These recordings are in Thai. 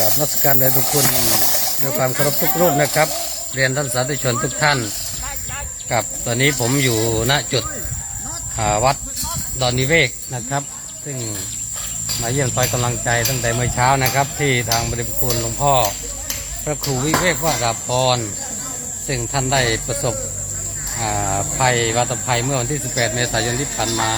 กับรัศการแด่ทุกคุณด้วยความเคารพทุกรูปนะครับ เรียนท่านสาธุชนทุกท่านกับตอนนี้ผมอยู่ณจุดวัดดอนนิเวกนะครับ ซึ่งมาเยี่ยมคอยกำลังใจตั้งแต่เมื่อเช้านะครับ ที่ทางบริคุณหลวงพ่อ พระครูวิเวกวราพรซึ่งท่านได้ประสบอ่าภัยวัตภัยเมื่อวันที่ 18 เมษายนที่ผ่านมา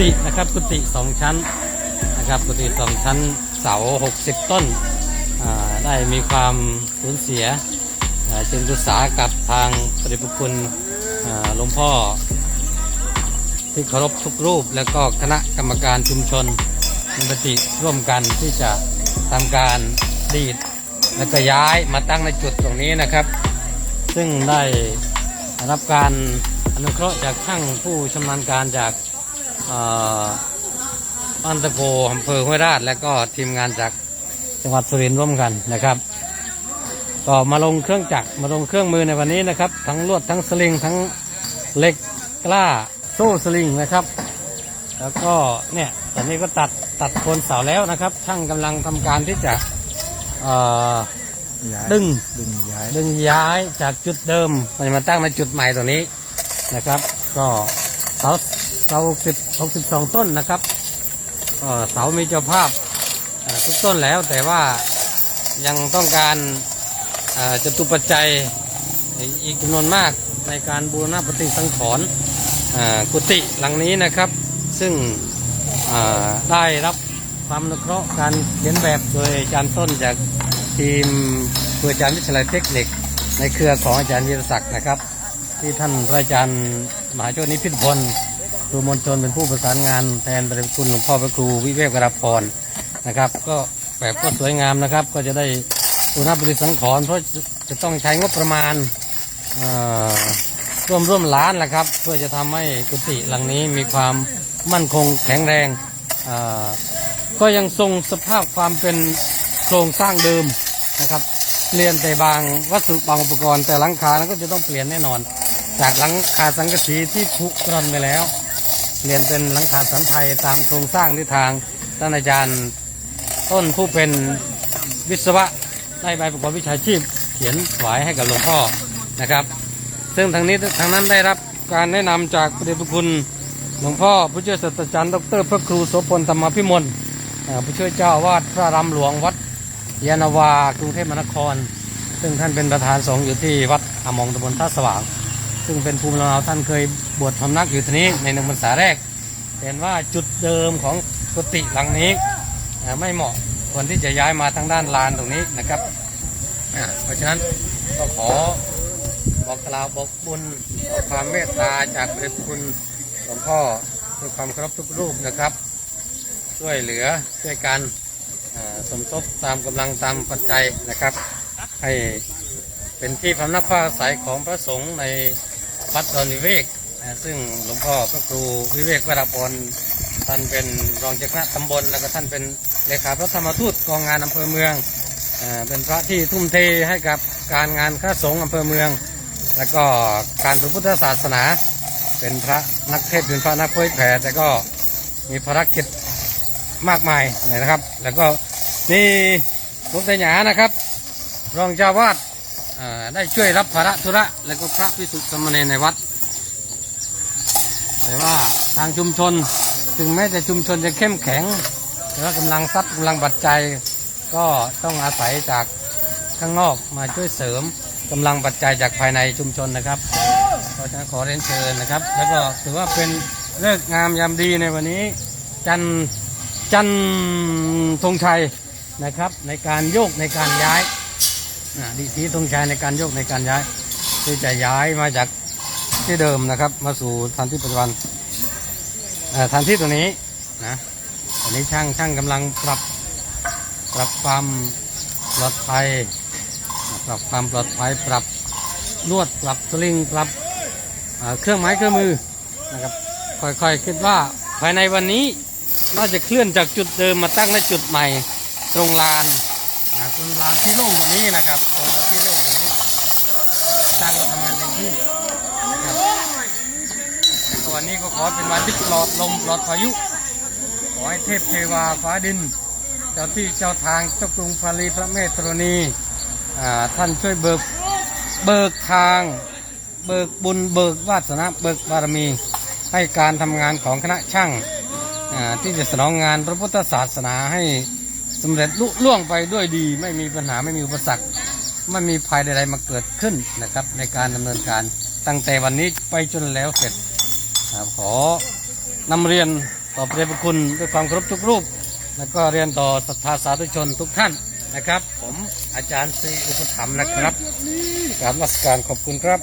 ฏินะครับกุฏิสองชั้นนะครับกุฏิสองชั้นเสา 60 ต้นได้มีความสูญเสียจึงปรึกษากับทางปฏิปคุณหลวงพ่อ ที่เคารพทุกรูป แล้วก็คณะกรรมการชุมชนมีมติร่วมกันที่จะทำการดีดแล้วก็ย้ายมาตั้งในจุดตรงนี้นะครับ ซึ่งได้รับการอนุเคราะห์จากช่างผู้ชำนาญการจาก บ้านตะโกอำเภอห้วยราชและก็ทีมงานจากจังหวัดสุรินทร์ร่วมกันนะครับ ก็มาลงเครื่องจักรมาลงเครื่องมือในวันนี้นะครับ ทั้งลวดทั้งสลิงทั้งเหล็กกล้าโซ่สลิงนะครับ แล้วก็เนี่ยตอนนี้ก็ตัดตัดโคนเสาแล้วนะครับ ช่างกำลังทำการที่จะเอ่อย้ายดึงดึงย้ายดึงย้ายจากจุดเดิมมันมาตั้งในจุดใหม่ตรงนี้นะครับ ก็เสา เสาสิบหกสิบสองต้นนะครับเสามีเจ้าภาพทุกต้นแล้วแต่ว่ายังต้องการเจตุปัจจัยอีกจำนวนมากในการบูรณะปฏิสังขรณ์กุฏิหลังนี้นะครับ ซึ่งได้รับความนุเคราะห์การเขียนแบบโดยอาจารย์ต้นจากทีมครูอาจารย์วิทยาลัยเทคนิค ในเครือของอาจารย์วีรศักดิ์นะครับ ที่ท่านพระอาจารย์มหาโชนิพิทพล ครูมนชนเป็นผู้ประสานงานแทนประคุณหลวงพ่อพระครูวิเวกวราพรนะครับ ก็แบบก็สวยงามนะครับ ก็จะได้อุณหปฏิสังขรเพราะจะต้องใช้งบประมาณอ่อร่วมร่วมล้านแหละครับ เพื่อจะทำให้กุฏิหลังนี้มีความมั่นคงแข็งแรงอ่อก็ยังทรงสภาพความเป็นโครงสร้างเดิมนะครับเปลี่ยนแต่บางวัสดุบางอุปกรณ์แต่หลังคานั้นก็จะต้องเปลี่ยนแน่นอน จากหลังคาสังกะสีที่ผุกร่อนไปแล้ว เปลี่ยนเป็นหลังคาสันไทยตามโครงสร้างที่ทางท่านอาจารย์ต้นผู้เป็นวิศวะได้ใบประกอบวิชาชีพ เขียนถวายให้กับหลวงพ่อนะครับ ซึ่งทางนี้ทางนั้นได้รับการแนะนำจากพระเดชพระคุณหลวงพ่อผู้ช่วยศาสตราจารย์ดรพระครูโสพลธรรมพิมลผู้ช่วยเจ้าวาดพระรามหลวงวัดยานาวากรุงเทพมหานคร ซึ่งท่านเป็นประธานสงฆ์อยู่ที่วัดอมองตำบลท่าสว่าง ซึ่งเป็นภูมิลำเนาท่านเคย บวชพำนักอยู่ที่นี้ในหนึ่งพรรษาแรกเห็นว่าจุดเดิมของกุฏิหลังนี้ไม่เหมาะควรที่จะย้ายมาทางด้านลานตรงนี้นะครับเพราะฉะนั้นก็ขอบอกกล่าวบอกบุญขอความเมตตาจากพระคุณหลวงพ่อด้วยความเคารพทุกรูปนะครับ ช่วยเหลือช่วยกันสมทบตามกำลังตามปัจจัยนะครับ ให้เป็นที่พำนักผ้าอาศัยของพระสงฆ์ในวัดดอนิเวก ซึ่งหลวงพ่อพระครูวิเวกวรพรท่านเป็นรองเจ้าคณะตำบลแล้วก็ท่านเป็นเลขาพระธรรมทูตกองงานอำเภอเมืองเป็นพระที่ทุ่มเทให้กับการงานข้าสงฆ์อำเภอเมือง แล้วก็การพุทธศาสนา เป็นพระนักเทศน์เป็นพระนักเผยแผ่แต่ก็มีภารกิจมากมายนะครับ แล้วก็นี่ลวงตาหยานะครับ รองเจ้าวาดได้ช่วยรับภาระธุระ แล้วก็พระพิสุทธิ์สมณีในวัด แต่ว่าทางชุมชนถึงแม้จะชุมชนจะเข้มแข็ง แต่ว่ากำลังทรัพย์กำลังปัจจัยก็ต้องอาศัยจากข้างนอกมาช่วยเสริมกำลังปัจจัยจากภายในชุมชนนะครับก็จะขอเรียนเชิญนะครับ แล้วก็ถือว่าเป็นเลิกงามยามดีในวันนี้ จันจันทงชัยนะครับ ในการโยกในการย้ายอ่าดีทีธงชัยในการโยกในการย้ายที่จะย้ายมาจาก ที่เดิมนะครับ มาสู่สถานที่ปัจจุบันเอ่อสถานที่ตัวนี้นะตอนนี้ช่างช่างกำลังปรับปรับความปลอดภัย ปรับความปลอดภัย ปรับนวดปรับสลิงปรับเอ่อเครื่องไม้เครื่องมือนะครับค่อยๆคิดว่าภายในวันนี้น่าจะเคลื่อนจากจุดเดิมมาตั้งในจุดใหม่ตรงลานนะตรงลานที่โล่งกว่านี้นะครับตรงลานที่โล่งกว่านี้ตั้งก็ทำงานเต็มที่นะครับแล้วก็วันนี้ก็ ขอเป็นวันที่ปลอดลมปลอดพายุ ขอให้เทพเทวาฟ้าดิน เจ้าที่เจ้าทางเจ้ากรุงพาลีพระเมตตรณีท่านช่วยเบิกเบิกทาง เบิกบุญเบิกวาสนาเบิกบารมี ให้การทำงานของคณะช่างที่จะสนองงานพระพุทธศาสนาให้สำเร็จลุล่วงไปด้วยดี ไม่มีปัญหาไม่มีอุปสรรคไม่มีภัยใดๆมาเกิดขึ้นนะครับ ในการดำเนินการตั้งแต่วันนี้ไปจนแล้วเสร็จ ครับขอนำเรียนต่อพระพระคุณด้วยความเคารพทุกรูป แล้วก็เรียนต่อศรัทธาสาธุชนทุกท่านนะครับ ผมอาจารย์ซีอุปถัมภ์นะครับกราบนมัสการขอบคุณครับ